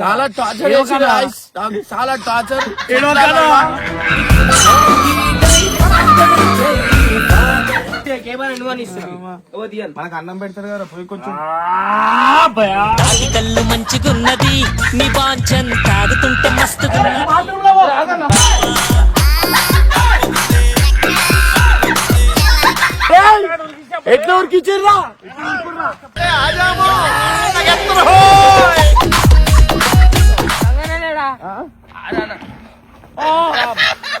చాలా టార్చర్ చేసి guys. నాకు చాలా టార్చర్. మనకు అన్నం పెడతారు కదా పోయి కొంచెం తాగి కళ్ళు మంచిగున్నది నీ బాంచన్ తాగుతుంటే మస్తుగున్నది. ఎట్లా ఉరికిచ్చిర్రా?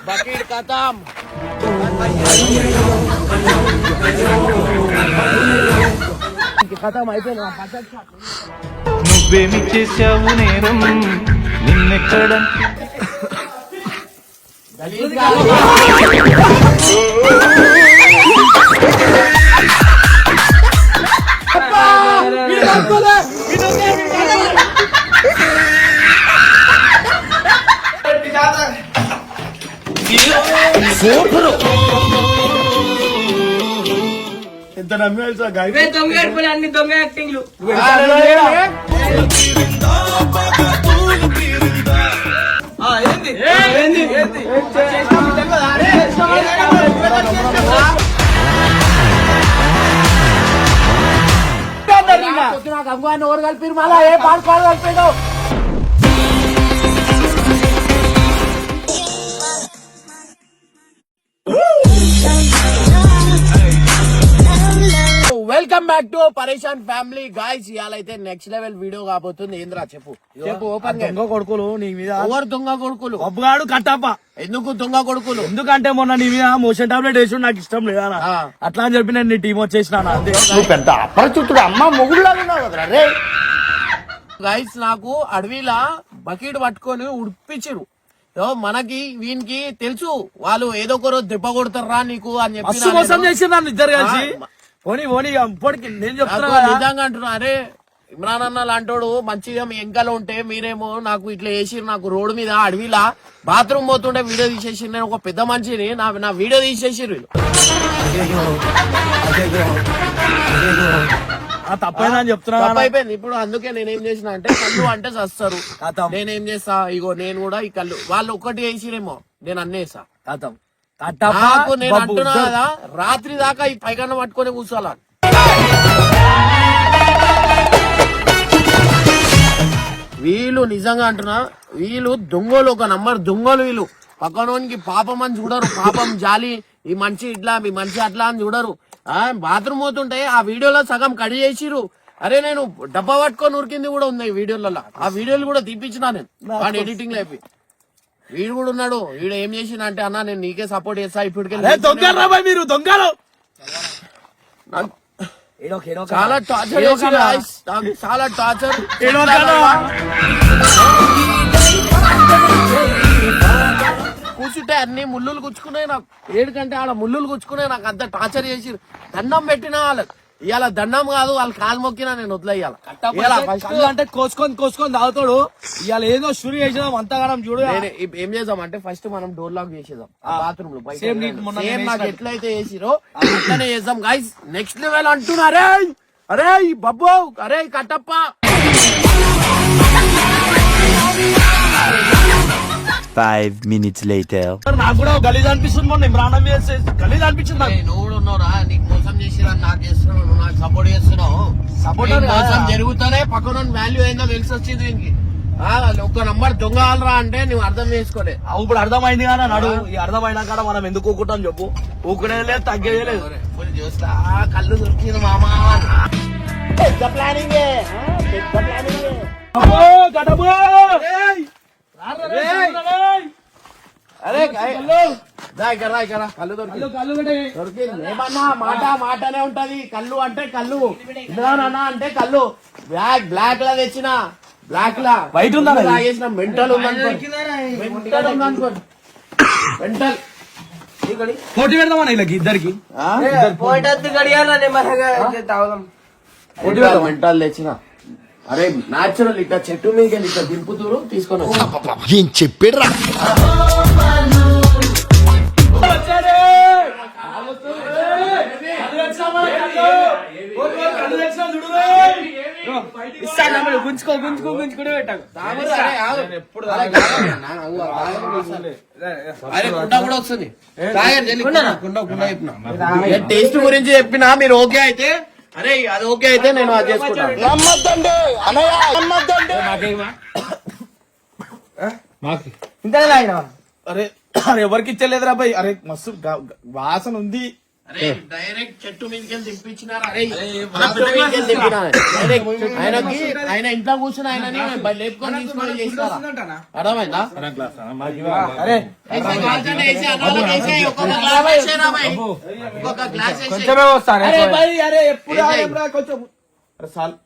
బకెట్ కథం కథం అయిపోయింది నువ్వేమి చేశావు నేరం? నిన్నెక్కడ? ఎంత నమ్మి తెలుసా గాయ అన్ని దొంగ యాక్టింగ్లు నాకు అమ్మాయిని ఎవరు కలిపిరు మళ్ళా ఏ పాడు పాడు కలిపాడు welcome back to Pareshan family guys ఇవాళ అయితే నెక్స్ట్ లెవెల్ వీడియో కాబోతుంది. ఏంద్రా చెప్పు. చెప్పు ఓపెన్ దొంగ కొడుకులు నీ మీద. ఎవరు దొంగ కొడుకులు? బొబ్బగాడు కట్టప్ప. ఎందుకు దొంగ కొడుకులు? ఎందుకంటే మొన్న నీ మీద మోషన్ టాబ్లెట్ వేసి నాకు ఇష్టం లేదా. అట్లా అని చెప్పి నేను నీ టీం వచ్చేసిన పెద్ద అపరిచితుడు అమ్మ మొగుడులా ఉన్నావు కదరా రే. గైస్ నాకు అడవిలా బకెట్ పట్టుకొని ఉడిపించిరు మనకి వీనికి తెలుసు వాళ్ళు ఏదో ఒక రోజు దెబ్బ కొడతారా నీకు అని చెప్పి మోసం చేసి ఇద్దరు కలిసి. పోనీ పోనీ ఇప్పటికి నేను చెప్తున్నా నాకు కదా. నిజంగా అంటున్నా అరే ఇమ్రాన్ అన్న లాంటోడు మంచిగా మీ ఎంకలో ఉంటే మీరేమో నాకు ఇట్లా వేసిరు నాకు రోడ్డు మీద అడవిలా బాత్రూమ్ పోతుంటే వీడియో తీసేసి నేను ఒక పెద్ద మనిషిని నా నా వీడియో తీసేసిరు వీళ్ళు. ఆ తప్పైందని చెప్తున్నా తప్పు కదా. అయిపోయింది ఇప్పుడు అందుకే నేనేం చేసిన అంటే కళ్ళు అంటే చస్తారు. కథం. నేనేం చేస్తా ఇగో నేను కూడా ఈ కళ్ళు. వాళ్ళు ఒక్కటి వేసిరేమో నేను అన్నేసా కథం కట్టప్ప నాకు నేను అంటున్నా. కదా రాత్రి దాకా ఈ పైకన్న పట్టుకొని కూర్చోాల వీళ్ళు నిజంగా అంటున్నా వీళ్ళు దొంగలు ఒక నంబర్ దొంగలు వీళ్ళు. పక్కనోనికి పాపం అని చూడరు పాపం జాలి ఈ మనిషి ఇట్లా మీ మనిషి అట్లా అని చూడరు. ఆ బాత్రూమ్ పోతుంటే ఆ వీడియోలో సగం కడి చేసిరు అరే నేను డబ్బా పట్టుకొని ఉరికింది కూడా ఉంది వీడియోలలో. ఆ వీడియోలు కూడా తీపించిన నేను. ఎడిటింగ్లో అయిపోయి. వీడు కూడా ఉన్నాడు. వీడు ఏం చేసిన అంటే అన్న నేను నీకే సపోర్ట్ చేస్తా. ఇప్పటికే దొంగలు రా బాయ్ మీరు? దొంగలు! చాలా టార్చర్ చాలా టార్చర్ కూర్చుంటే అన్ని ముళ్ళులు గుచ్చుకున్నాయి నాకు. ఏడు కంటే ఆడ ముళ్ళులు గుచ్చుకున్నాయి. నాకు అంత టార్చర్ చేసి దండం పెట్టిన వాళ్ళకి. ఇవాళ దండం కాదు వాళ్ళు కాలు మొక్కినా నేను వదిలేయాల అంటే కోసుకొని కోసుకొని తాగుతాడు. ఇవాళ ఏదో షురు చేసినాం అంతగానం చూడు ఏం చేద్దాం అంటే ఫస్ట్ మనం డోర్ లాక్ చేసేద్దాం ఆ బాత్రూమ్లో నీకు సేమ్. ఎట్లయితే చేసిరో అట్లనే చేద్దాం గైస్ నెక్స్ట్ లెవెల్ అంటున్నా అరే బబ్బు అరే కట్టప్ప. Five minutes later. మరి నాకు కూడా గలీజ్ అనిపిస్తుంది మొన్న ఇమ్రాన్ చేస్తే గలీజ్ అనిపించింది నాకు. నువ్వు కూడా ఉన్నావురా నీకు మోసం చేసిరా నాకు చేస్తున్నావు నువ్వు నాకు సపోర్ట్ చేస్తున్నావు. కాదా? మోసం జరుగుతానే పక్కన వాల్యూ ఏందో తెలిసి వచ్చింది దీనికి ఒక్క నంబర్ దొంగలరా అంటే నువ్వు అర్థం చేసుకోలే. అవు ఇప్పుడు అర్థమైంది కానీ నడు ఈ అర్థమైనా కాడ మనం ఎందుకు ఊకుంటాం చెప్పు. ఊకునే లేదు. తగ్గేదే లేదు ఫుల్ చూస్తా కళ్ళు దొరికింది మామా. పెద్ద ప్లానింగ్ పెద్ద ప్లానింగ్! అరే దా ఇక్కడ రా ఇక్కడ కళ్ళు దొరికింది. దొరికింది ఏమన్నా మాట మాటనే ఉంటది. కళ్ళు అంటే కళ్ళు. ఇదేనా అంటే కళ్ళు. బ్లాక్ బ్లాక్ లా తెచ్చిన. బ్లాక్ లా. White ఉందా అది? తాగేసిన మెంటల్ ఉందనుకోండి. మెంటల్ ఉందనుకోండి. మెంటల్. పోటీ పెడదామా వీళ్ళకి ఇద్దరికి? తాగుదాం. మెంటల్ తెచ్చిన. అరే నాచురల్ ఇట్లా చెట్టు మీద ఇట్లా దింపుతూరు తీసుకొని వచ్చా. ఏం చెప్పాడురా? గుంజుకో గుంజుకో తాగండి. అరే కుండ వస్తుంది. టేస్ట్ గురించి చెప్పినా మీరు ఓకే అయితే? అరే అది ఓకే అయితే నేను అది చేసుకుంటాను. ఇంతనే తాగినావా అరే అరే ఎవరికి ఇచ్చలేదురా బాయ్ అరే మస్తు వాసన ఉంది. అరే డైరెక్ట్ చెట్టు మీదకెళ్ళి దింపించినారు అరే డైరెక్ట్ ఆయనకి ఆయన ఇంట్లో కూర్చుని ఆయన లేపుకొని తీసుకొని చేస్తారా అర్థమైందా కొంచెమే వస్తాను అరే ఎప్పుడు కొంచెం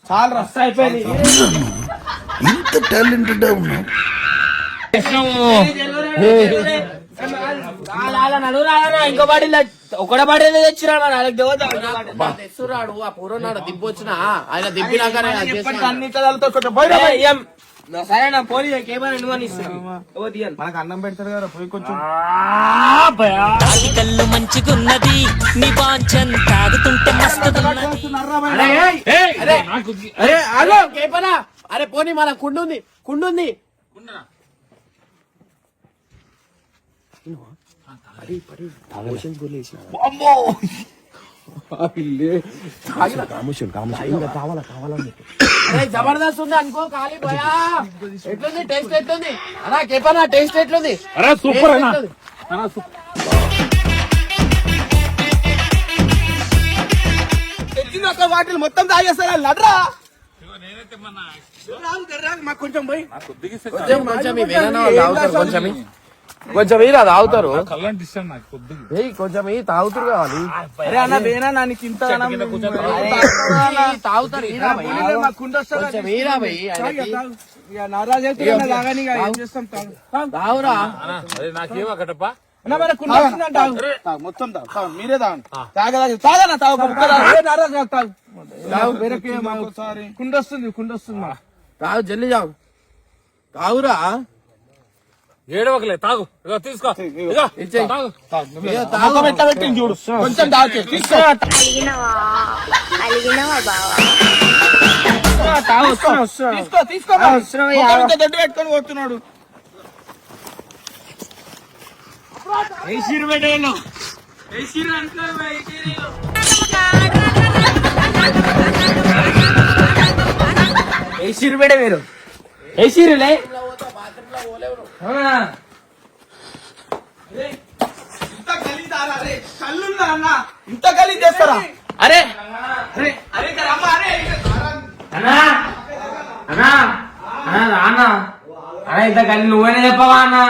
చాలా రస్ అయిపోయింది ఇంత టాలెంటెడ్ ఉన్నావు ఇంకో బాడీ ఒకటే బాడీ తెచ్చిరా నాలుగు దేవత బా, తెస్తురాడు ఆ పూర్వనాడు ఆయన బాయ్. సరే నా పోనీ కేమని నువ్వు అని ఇస్తాను ఓ తీయను. మనకు అన్నం పెడతారు కదా పోయి కొంచెం తాటి కళ్ళు మంచిగున్నది నీ బాంచన్ తాగుతుంటే మస్తుగున్నది అరే జబర్దస్త్ ఉంది అనుకో ఖాళీ పోయా. ఎట్లుంది? టేస్ట్ ఎట్లుంది? అలా కేపనా టేస్ట్ ఎట్లుంది? అరే సూపర్ అన్న. వాటిని మొత్తం తాగేస్తారా? లడ్రా మాకు కొంచెం పోయి. కొంచెం కొంచెం కొంచెం ఇ. కొంచెం ఇరా తాగుతారు కొంచెం ఇ తాగుతారు కావాలి. అరే అన్న వేనా నానికి ఇంత అన్నం ఈ తాగుతారు. కొంచెం. తాగురా. మొత్తం మీరే తాగండి. తాగదా తాగనా తాగు జల్లి తాగు. తాగురా. ఏడవకలే తాగు. ఇగో తీసుకో. ఇగో. తాగు. ఇగో ముఖం తాగు. ఎట్లా పెట్టింది చూడు. కొంచెం తాగు తీసుకో. తీసుకో తీసుకో దొడ్డు పెట్టుకొని పోతున్నాడు. ఏ సిరుబేడే మీరు? ఏ సిరులే అవునా ఇంత గలీజారా రే? కళ్ళుందా అన్న? ఇంత చేస్తారా అరే అరే అరే అమ్మ అరే అన్నా అన్నా అన్నా అన్నా ఇంత కానీ నువ్వేనే చెప్పవా అన్నా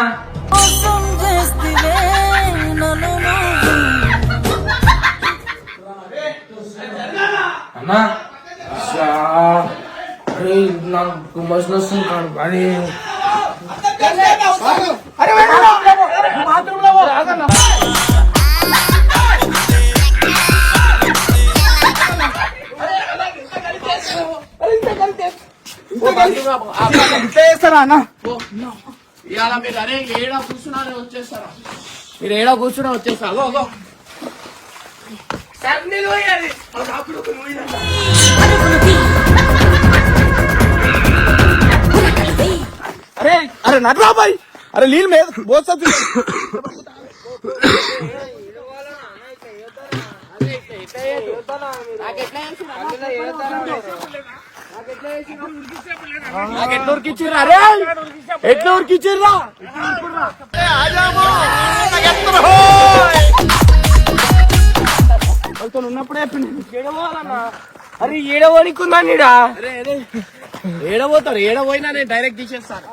అన్నా. అరే నాకు మస్తు వస్తుంది కాదు చేస్తారా అన్న ఇవాళ మీరు అరే ఏడా కూర్చున్నారని వచ్చేస్తారా మీరు ఏడా కూర్చున్నా వచ్చేస్తారా అగో అగో అరే అరే బాయ్. అరే నీళ్ళు మీద పోస్తా నాకు ఎట్లా ఉరికిచ్చిర్రా అరే ఎట్లా ఉరికిచ్చిర్రా ఉన్నప్పుడే అరే నీడా? అరే అరే ఏడ పోతారు ఏడ నేను డైరెక్ట్ తీసేస్తాను.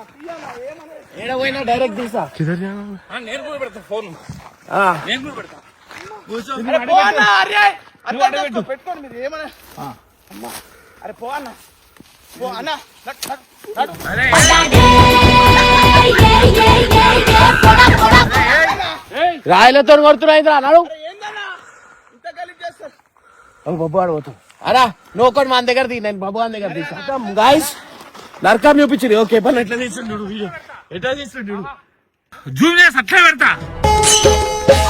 ఏడ పోయినా డైరెక్ట్ తీసా. నేను కూడా పెడతా ఫోన్. ఆ. నేను కూడా పెడతా. అరే పో అన్న, అరే. అట్లా చేసుకో, పెట్టుకోండి మీరు ఏమన్నా. అమ్మా. అరే పో అన్న పో అన్న నడు, నడు, నడు. రాయలతో కొడుతున్నా ఇద్దరు అన్నాడు ఆడబోతాం అరా నువ్వు ఒకటి మన దగ్గర తీ నేను బాబు దగ్గర తీసా గాయస్ నరకం చూపించింది ఓకే పని ఎట్లా వీడియో. ఎట్లా తీస్తుండు జూమ్ చేసి అట్లే పెడతా.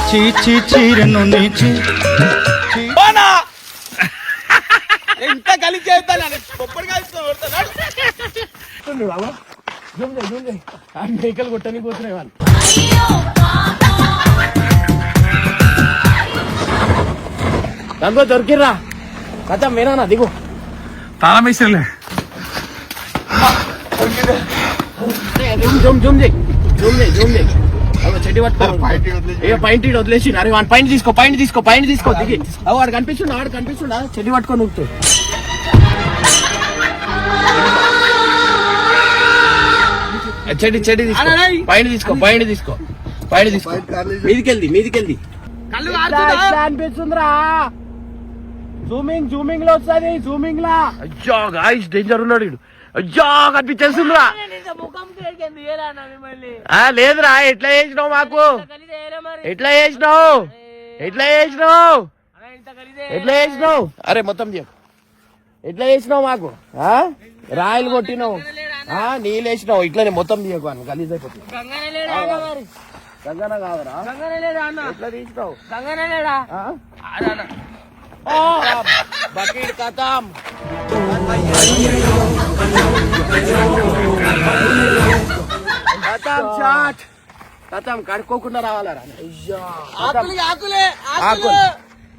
చీ చీ చీరను ఎంత కలిసి చేస్తాను మేకలు కొట్టని పోతున్నాయి వాళ్ళు. దంగో దొరికిర్రా. కథ మీనా దిగు. తాళం వేసిరలే. పైంట్ వదిలేసి. అరే వాడి పైన తీసుకో పైన తీసుకో పైన తీసుకో దిగి. అవి వాడు కనిపిస్తుండ వాడు కనిపిస్తుండా? చెడ్డి పట్టుకో నువ్వు. చెడ్డి చెడ్డి తీసుకో. పైన తీసుకో పైన తీసుకో. పైన తీసుకో. మీదికెళ్ళి మీదికెళ్ళి. కళ్ళు అనిపిస్తుందిరా? జూమింగ్ జూమింగ్లో వస్తుంది జూమింగ్ లా. అయ్యో గాయస్ డేంజర్ ఉన్నాడు అయ్యో కనిపించేస్తుందిరా ఆ, లేదురా ఎట్లా చేసినావు మాకు? ఎట్లా చేసినావు? ఎట్లా చేసినావు? ఎట్లా చేసినావు? అరే మొత్తం చెప్పు ఎట్లా చేసినావు మాకు? ఆ? రాయలు కొట్టినావు. ఆ, నీళ్ళు వేసినావు. ఇట్లనే మొత్తం తీయకు అని గలీజ్ అయిపోతుంది గంగన కాదురా. ఎట్లా తీసినావు? బకెట్ కథం కథం షాట్ కథం కడుక్కోకుండా రావాలరా. అయ్యా. ఆకులు ఆకులే ఆకులు.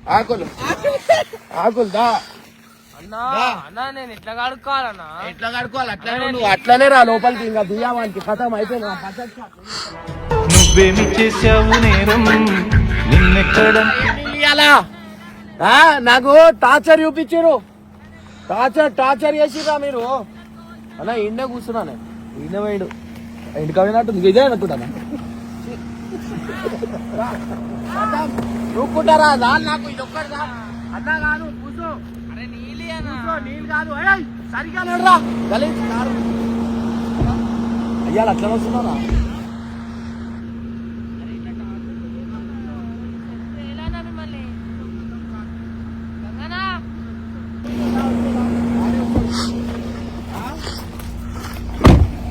ఆకులు. ఆకులు. దా. అన్నా నేను ఎట్లా కడుక్కోవాలన్నా. ఎట్లా కడుక్కోవాలి అట్లనే నువ్వు అట్లనే రా లోపలికి ఇంకా దుయ్యావానికి కథం అయిపోయింది. నువ్వేమి చేశావు నేరం? నిన్నెక్కడ? నాకు టార్చర్ చూపించారు టార్చర్ టార్చర్ చేసిరా మీరు? అలా ఇండే కూర్చున్నాను ఇండే పోయిడు. ఇంటికి పోయినట్టు ఇదే అనుకుంటాను నువ్వుకుంటారా దాని నాకు ఇది ఒక్కటి దా. అన్నా కాదు కూర్చో. అరే కూర్చో నీళ్ళు కాదు. సరిగా నడురా గలీజ్. అయ్యాలి అట్లా వస్తున్నారా?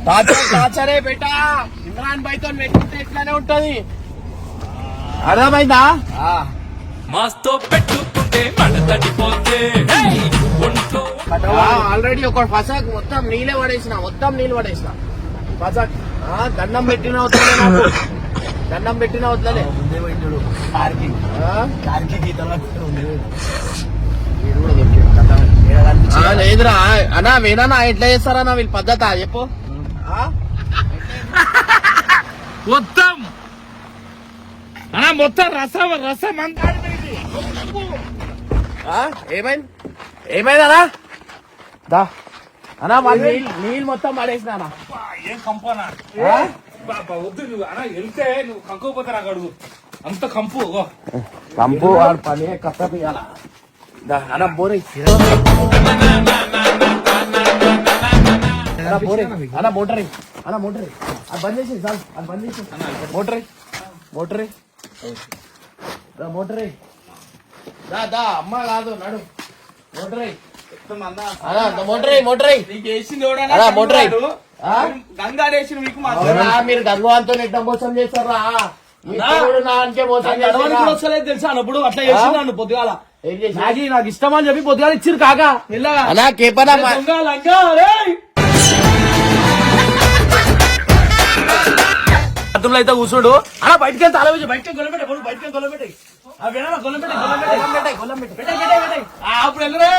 టార్చర్ టార్చరే బేటా. ఇమ్రాన్ భాయ్తో పెట్టుకుంటే ఇట్లానే ఉంటది. అర్థమైందా? మాస్తో పెట్టుకుంటే మడతడిపోతే ఒంట్లో ఆల్రెడీ ఒక ఫసాక్ మొత్తం నీళ్ళే పడేసిన మొత్తం నీళ్ళు పడేసిన. ఫసాక్ ఆ, దండం పెట్టిన వద్దలే నాకు. దండం పెట్టిన వద్దలే. లేదురా. అన్నా వేనా ఎట్లా చేస్తారన్నా వీళ్ళ పద్ధత? చెప్పు? మొత్తం. అన్నా మొత్తం రసం రసం అంతా ఆ? ఏమైంది? ఏమైందనా దా. అన్నా వాళ్ళు నీళ్ళు మొత్తం పడేసిన అన్న. ఏం కంపనా వద్దు నువ్వు. అన్నా వెళ్తే నువ్వు కంకోపోతే నాకు అడుగు. అంత కంపు. కంపు వాడు పని కట్ట పియాల అన్న బోరే అన్న బోరే అన్న మోటరే అన్న మోటరే అది బంద్ చేసి సార్ అది బంద్ చేసి మోటరే మోటరే మోటరే దా దా అమ్మ కాదు నడు. మోటరే? గంగాడేసిన మీకు మీరు నెట్ట మోసం చేస్తారా తెలుసా? అట్లా చేసి నన్ను పొద్దుగాల? నాకు నాకు ఇష్టం అని చెప్పి పొద్దుగాల ఇచ్చిరు కాక. కేపనా బాత్రూమ్ అయితే కూర్చోడు. అలా బయటకి వెళ్తే అలా బయటకి గొల్లబెట్టే బయటకి గొల్లబెట్టాయి అప్పుడు వెళ్ళరే?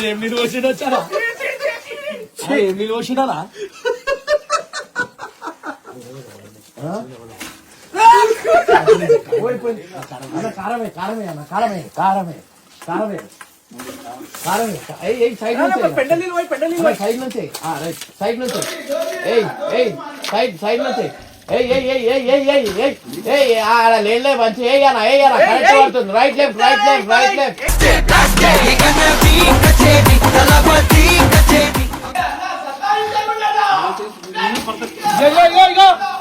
ఏం నిలువచ్చినా ఎన్ని ఏం వచ్చినారా అన్న కారమే కారమే అన్న కారమే కారమే కారమే కారమే ఏ సైడ్ నుంచి సైడ్ నుంచి ఆ రైట్ సైడ్ నుంచి ఏయ్ ఏయ్ సైడ్ సైడ్ నుంచి ఏయ్ ఏయ్ ఏయ్ ఏయ్ ఏయ్ ఏయ్ ఏయ్ ఏయ్ ఆడ లేలే మంచి ఏయ్ అన్న ఏయ్ అన్న కరెక్ట్ పడుతుంది right left right left right left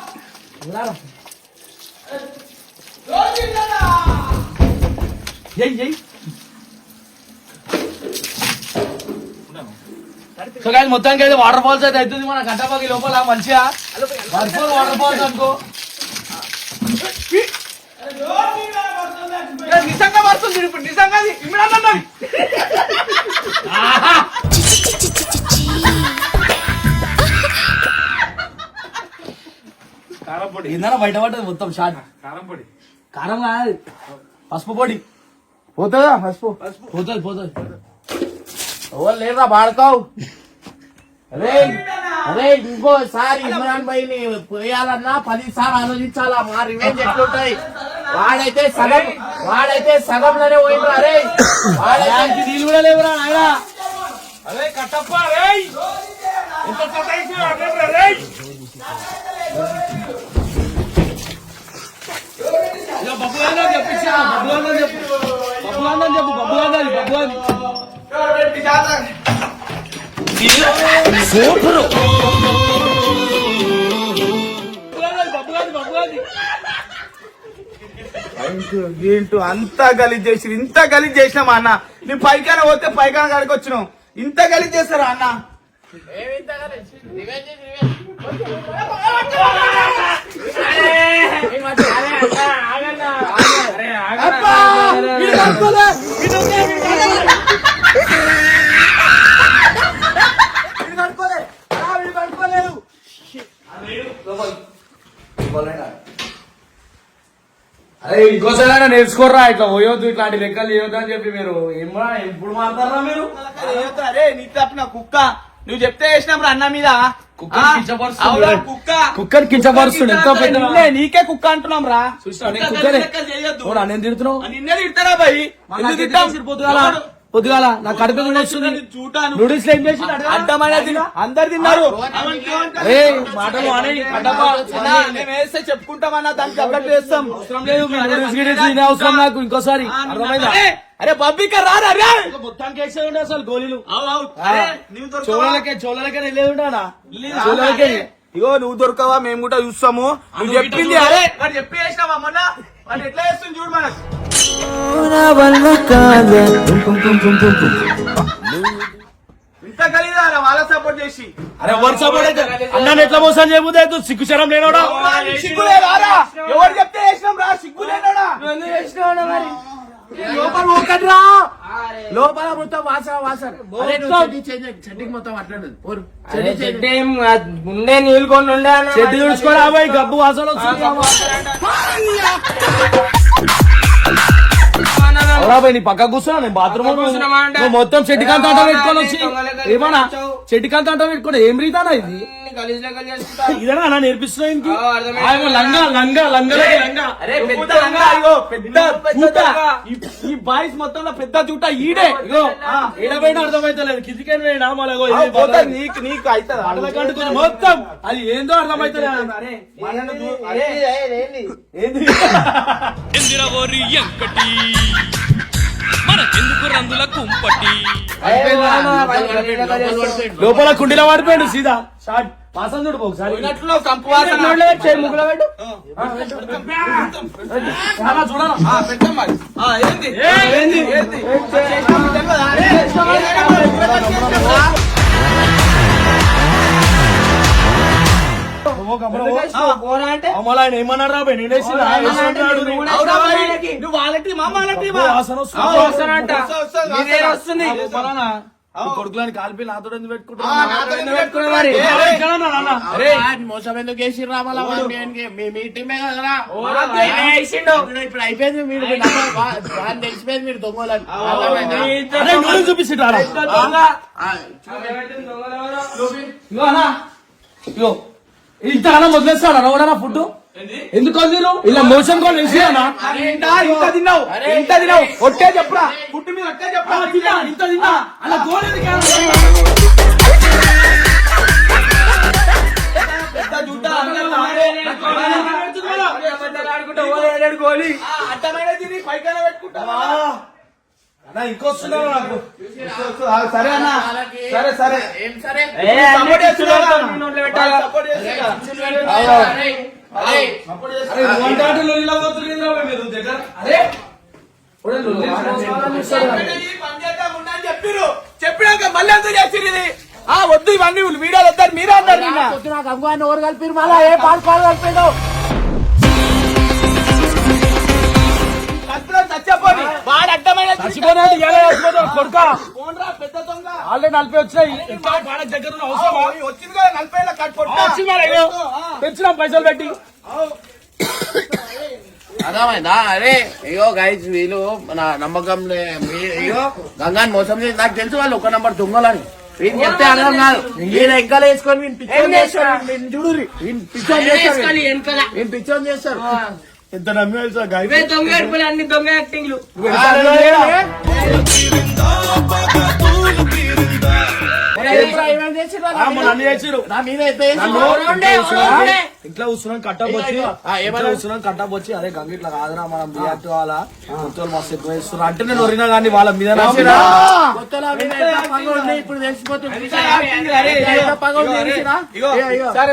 so కానీ మొత్తానికి అయితే వాటర్ ఫాల్స్ అయితే అవుతుంది మన గంటపాకి లోపల మంచిగా వర్షం వాటర్ ఫాల్స్ అనుకో. నిజంగా పడుతుంది. ఇప్పుడు నిజంగా అది ఏందన్నా బయట పడ్డది మొత్తం షార్ట్ కారం పొడి. కారం కాదు పసుపు పొడి. పోతుందా పసుపు? పోతుంది పోతుంది. ఎవరు లేరా బాడకావు? అరే అరే ఇంకోసారి ఇమ్రాన్ భాయ్ని పోయాలన్నా పది సార్లు ఆలోచించాలా? మా రివెంజ్ ఎట్లుంటాయి? వాడైతే సగం వాడైతే సగంలోనే పోయిండ్రు అరే. వాడైతే నీళ్ళు కూడా లేవురా అరే కట్టప్ప రేయ్ ఎంత గాంధీ ఏంటో అంతా గలీజ్ చేసి ఇంత గలీజ్ చేసినామా అన్న. నీ పైకాన పోతే పైకాన కాడికి వచ్చినావు ఇంత గలీజ్ చేస్తారా అన్న? అరే ఇంకోసారి నేర్చుకోర్రా ఇట్లా పోయొద్దు ఇట్లాంటి లెక్కలు చేయొద్దు అని చెప్పి మీరు ఏమరా ఎప్పుడు మారుతారా మీరు? అరే నీ తప్పిన కుక్క. నువ్వు చెప్తే వేసినప్పుడు అన్న మీద. కుక్కని ఆ? కించపరుస్తుంది. ఎంతో పెద్ద నీకే కుక్క అంటున్నాం రా. చూసినా, నేను తిడుతున్నావు? నిన్నే తిడతారా భయ్ ఎందుకు తిట్టాం పొద్దుగాల. పొద్దుగాల నా కడుపు వస్తుంది నూడిల్స్ ఏం చేసి అడ్డమైన అందరు తిన్నారు. మాటలు అనేయి కట్టప్ప అన్నా, మేము వేస్తే చెప్పుకుంటామన్నా దానికి అవసరం నాకు. ఇంకోసారి అర్థమైందా? అరే, అరే బబ్బిక రారా రే! మొత్తానికి వేసే ఉండే అసలు గోళీలు. అరే? చోళలకే చోళలకే వెళ్ళేది ఉంటానా లేదు. చోళలకే. ఇగో నువ్వు దొరకవా? మేము కూడా చూస్తాము. నువ్వు చెప్పింది అరే. చెప్పి వేసినావా మొన్న? ఎట్లా వేస్తుంది చూడు మనకు. ఇంత కలిదా వాళ్ళ సపోర్ట్ చేసి. అరే ఎవరు సపోర్ట్ అయితే? ఎట్లా మోసం చేయబోతే సిగ్గుచరం లేనోడా? సిగ్గులే రారా ఎవరు చెప్తే వేసినాం రా? సిగ్గులేనోడా లోపల పోకట్రా లోపల మొత్తం వాసన వాసన. చెడ్డీ. చెడ్డీకి మొత్తం. చెడ్డీ కాదు. ఉండే నీళ్ళు కొన్ని ఉండే. చెట్టు తుడుచుకోరా గబ్బు వాసన వస్తుంది నీ పక్క కూర్చున్నా నేను బాత్రూమ్ మొత్తం చెట్టికాంత అంట పెట్టుకొని వచ్చి ఏమన్నా. చెట్టికాంత అంట పెట్టుకొని ఏం రీతానా ఇది? ఇన్ని గలీజ్ లెక్కలు ఇదేనా అన్న నేర్పిస్తున్నా ఇంకి లంగా లంగా లంగా అరే పెద్ద లంగా, ఇగో పెద్ద చూట ఈ- బాయ్స్ మొత్తంలో పెద్ద చూట ఈడే ఇగో ఏడబైనా అర్థమైతలేదు కిందికైనా పోయినా మళ్ళీ నీకు నీకు అవుతుందా అట్లా మొత్తం అది ఏందో అర్థమైతలేదు మనల్ని చూ- అరే ఏంది ఎందిర రందుల కుంపటి లోపల కుండీలో పడిపోయాడు సీదా షార్ట్ వాసన చూడు ఒకసారి. ఆయన ఏమన్నాడు రా బే? నేనేసి? వాసన వస్తుంది. కొడుకులని కాల్పి నాతో ఎందుకు ఆ, పెట్టుకుంటున్నా నాతో ఎందుకు పెట్టుకున్నా మరి? ఏ, అరే, ఏ, ఇక్కడ ఉన్నా నాన్న. అరే మోసం ఎందుకు వేసి రావాలా మీ కదరా. ఇప్పుడు అయిపోయింది మీరు తెలిసిపోయింది దొంగలని. వదిలేస్తాడా ఫుడ్ ఎందుకు వదిలేరు? ఇలా మోషన్ కూడా తెలిసి అన్నా అరే, ఇంత ఇంత తిన్నావు ఇంత తిన్నావు. ఒట్టే చెప్పురా. పుట్టి మీద ఒట్టే చెప్పురా. తిన్నా ఇంత తిన్నా. అలా గోలేదు గోలీ అడ్డమైన తిని పైకన పెట్టుకుంటావా? ఇంకొస్తున్నారు నాకు? సరే అన్న. సరే సరే. ఏం సరే? ఏ, అన్ని సపోర్ట్ చేస్తున్నా పిచ్చులు పెడతాం, నీ నోట్లో పెట్టాలా? సపోర్ట్ చేస్తున్నా. చెప్పినాక మళ్ళీ ఎందుకు చేసిర్రు ఇది. ఆ వద్దు ఇవన్నీ వీడియోలు వద్దారు మీరే అన్నారు పొద్దున గంగాన్ని ఎవరు కలిపిరు మళ్ళా ఏ పాలు పాలు కలిపాడు కత్తిలో చచ్చిపోని. వాడు అడ్డమైన కొడుక? పోన్రా, పెద్ద దొంగ. ఆల్రెడీ నలభై వచ్చినాయి. ఇంకా బాగా దగ్గర ఉన్న అవసరమా? ఆ, వచ్చింది కదా నలభై ఏళ్ళ కట్ కొట్టు. ఆ, వచ్చింది మరి, అయ్యో. తెచ్చినాం పైసలు పెట్టి. అర్థమైందా? అరే అయ్యో గైస్ వీళ్ళు మన నమ్మకం అయ్యో గంగాని మోసం చేసి నాకు తెలుసు వాళ్ళు ఒక నంబర్ దొంగలని. వీళ్ళు చెప్తే అర్థం కాదు. వీళ్ళు ఎంకలు వేసుకొని వీళ్ళు పిచ్చోని చేస్తారు. చూడుర్రి. వీళ్ళు పిచ్చోని చేస్తారు. వీళ్ళు. వీళ్ళు పిచ్చోని చేస్తారు. ఎంత గాయ దొంగ అన్ని దొంగ యాక్టింగ్లు. చేసిర్రు. నా మీద అయితే ఇంట్లో కూర్చున్నాం ఏమన్నారు? ఇంట్లో కూర్చున్నాం కట్టప్ వచ్చి అరే గంగ ఇట్లా కాదురా మనం రియాక్ట్ కావాలా? కొత్తలు మస్తు ఎక్కువ చేస్తున్నారు అంటే నేను ఒరినా కానీ వాళ్ళ మీద ఇప్పుడు.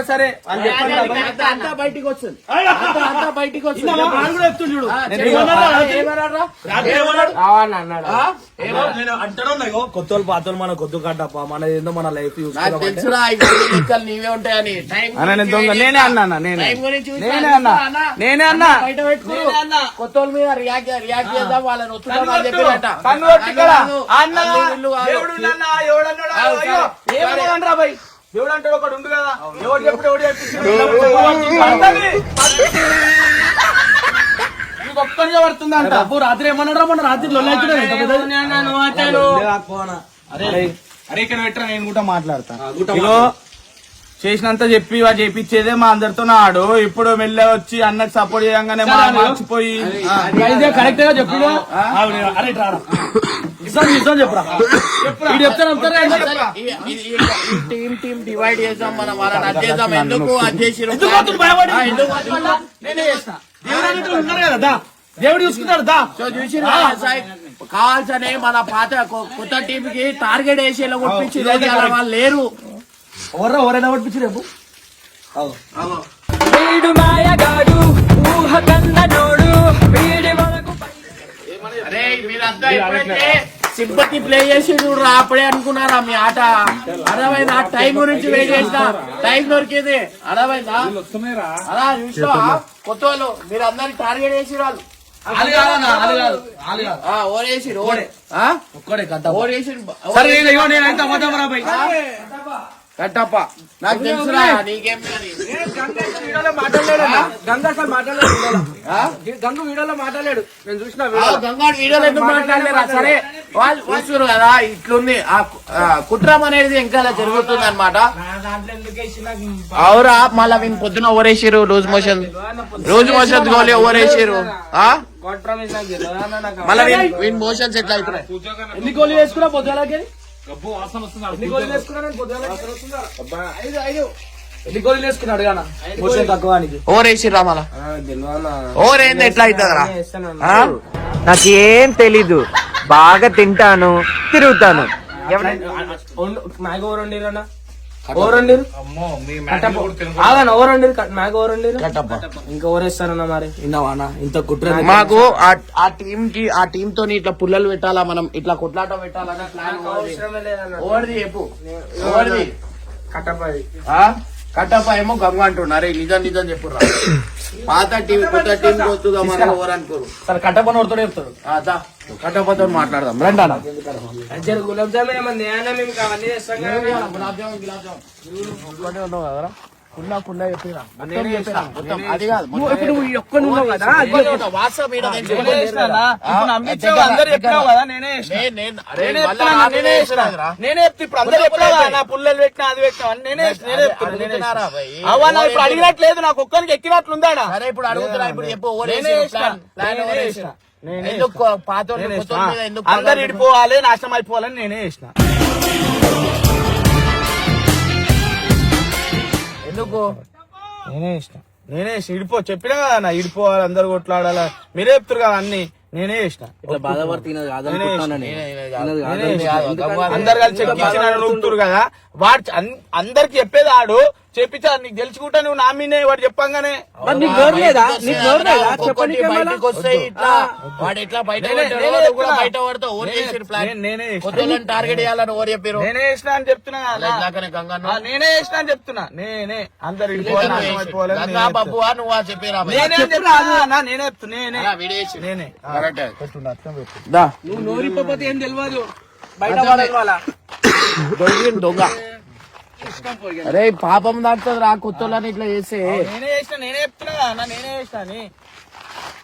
సరే వాళ్ళు చెప్పండి. అంతా- బయటికి అంతా- బయటికి చెప్తుండు అంటాడు కొత్తలు పాతలు మన కొద్దు కట్టప్ప. మన ఏందో మన లైఫ్ నాకు తెలుసురా నీవే ఉంటాయని. టైం అన్న, నేను గురించి దొంగ. నేనే అన్నా. అన్న, నేనే. నేనే అన్నా. నేనే అన్నా. కొత్త మీద రియాక్ట్ రియాక్ట్ చేద్దాం వాళ్ళని వస్తున్నాం. అన్న? ఎవడన్నాడు? దేవుడు అంటే ఒకడు ఉండు కదా. ఎవడు చెప్పుడు ఎవడు పడుతుంది. రాత్రి ఏమన్నాడు మన రాత్రి అరే ఇక్కడ పెట్టరా నేను కూడా మాట్లాడతా. ఇగో చేసినంత చెప్పి వాడు చేపించేదే మా అందరితో ఆడు ఇప్పుడు మెల్ల వచ్చి అన్నకు సపోర్ట్ చేయంగానే మా మర్చిపోయి కరెక్ట్గా చెప్పినా అరే ఇట్రా రా. నిజం నిజం చెప్పురా. వీడు చెప్తాను అంటారా అసలు ఈ- ఈ- ఈ- ఈ టీం టీం డివైడ్ చేద్దాం మనం. వాళ్ళని అది చేద్దాం ఎందుకు అది చేసి ఎందుకు పోతుంది భయపడి? ఎందుకు పోతుంది? నేనే చేస్తా. దేవుడు అన్నట్టు ఉన్నారు కదా దా. దేవుడు చూసుకుంటాడు దా. సో చూసిరా సాయి. కావాల్సనే మన పాత కొత్త టీం కి టార్గెట్ వేసి ఇలా కొట్టించి వాళ్ళు లేరు. ఎవరా ఎవరైనా పట్టించి రేపు? వీడు మాయగాడు ఊహ కన్నడోడు వీడి వరకు అరే మీరంతా ఎప్పుడైతే సింపతి ప్లే చేసి చూడరా అప్పుడే అనుకున్నారా మీ ఆట? అర్థమైందా టైం గురించి వెయిట్ చేసిన. టైం దొరికింది. అర్థమైందా అలా చూసినా కొత్త వాళ్ళు మీరు అందరికి టార్గెట్ చేసి వాళ్ళు కాదు కాదు ఓడేసిరు ఓడే? ఒక్కడే సరే నేను రా భయ్ కట్టప్ప. నాకు తెలుసురా నీకేం కానీ. గంగ అసలు మాట్లాడలేదు వీడియోలో. ఆ? గంగ వీడియోలో మాట్లాడాడు నేను చూసిన వీడియోలో ఎందుకు మాట్లాడలేరా? సరే వాళ్ళు చూసారు కదా ఇట్లుంది. ఆ కుట్రం అనేది ఇంకా ఇలా జరుగుతుంది అనమాట అవురా మళ్ళా వీని పొద్దున ఓవరేసిరు రోజు మోషన్. రోజు మోషన్ గోలీ ఓవరేసిరు మళ్ళా మోషన్స్ ఎట్లా అవుతున్నాయి? ఎన్ని గోళీ వేసుకున్నా పొద్దులకి గబ్బు వాసన వస్తుంది ఎన్ని ఎన్ని వేసుకున్నాడు గానా తక్కువానికి. ఓవర్ ఏంది ఎట్లా అవుతుందిరా? నాకేం తెలీదు. బాగా తింటాను తిరుగుతాను. మ్యాగ్ అమ్మో మీ కూడా ఆగన మ్యాగ్ ఇంకా మరి. విన్నావానా ఇంత కుట్ర మాకు ఆ- ఆ టీం కి ఆ టీం తోని ఇట్లా పుల్లలు పెట్టాలా మనం? ఇట్లా కొట్లాట పెట్టాలన్న ప్లాన్ చెప్పు. ఓవర్ది. కట్టపది ఆ? కట్టప్ప ఏమో గంగ అంటున్నారు నిజం నిజం చెప్పుర్రా పాత టీం కొత్త టీం వస్తుందా మనం ఓవర్ అనుకోరు. సరే కట్టపని కొడుతూనే చెప్తాడు. ఆ, దా. కట్టప్పతో మాట్లాడదాం. రండి అన్న. జర గులాబ్ జామున్ ఏమన్నా ఏమన్నా మేము అవన్నీ చేస్తాం కదా. గులాబ్ జామున్ గులాబ్ జామున్. కున్నా కున్నా చెప్పిరా. మొత్తం చెప్పిరా. మొత్తం అది కాదు ఇప్పుడు నువ్వు ఈ ఒక్కడు ఉన్నావు కదా? వాట్సాప్ ఈడ నేను నేనే చేసినానా? ఇప్పుడు నమ్మించావు అందరు చెప్పినావు కదా నేనే చేసిన. నేను- నేను- అరే నేనే మళ్ళా చెప్తున్నా, ఆమె నేనే చేసిన. చేసినాదిరా. నేనే చెప్తా ఇప్పుడు అందరు చెప్పినావు కదా. నా పుల్లలు పెట్టినా అది పెట్టినా అని నేనే నేనే చెప్తున్నా, నేనే అడుగుతున్నారా చేసిన. భయ్? అవ్వ నా ఇప్పుడు అడిగినట్లేదు నాకు ఒక్కరికి ఎక్కినట్లుందాడా సరే ఇప్పుడు అడుగుతున్నా ఇప్పుడు చెప్పు ఎందుకు పాత అందరు ఇడిపోవాలి నాశనం అయిపోవాలని నేనే చేసిన ఎందుకు? నేనే చేసిన నేనే చేసిన ఇడిపో చెప్పినా కదా నా ఇడిపోవాలి అందరు కొట్లాడాలి. మీరే చెప్తారు కదా అన్ని. నేనే చేసిన అందరు కలిసి నూపుతురు కదా. వాడు అందరికి చెప్పేది ఆడు చెప్పించా నీకు తెలుసుకుంటా నువ్వు నా మీనే వాడు చెప్పంగానే? బయటకు వస్తాయి ఇట్లా వాడు ఎట్లా బయట. బయట పడతావు చేసిన ప్లాన్ నేను- టార్గెట్ చేయాలని ఓరు చెప్పారు నేనే చేసిన అని చెప్తున్నా. నేనే చేసిన అని చెప్తున్నా. నేనే. అందరు నేనే గంగా చెప్తున్నా. బాబువా నువ్వా చెప్పారా నేనే చెప్తున్నా. నేనే నువ్వు నోరు ఇప్పకపోతే ఏం తెలియదు బయట పడదు వాళ్ళ దొంగ దొంగ. అరే పాపం దాంతో రా కొత్తలని ఇట్లా చేసే నేనే చేసిన నేనే చెప్తున్నా నేనే చేసిన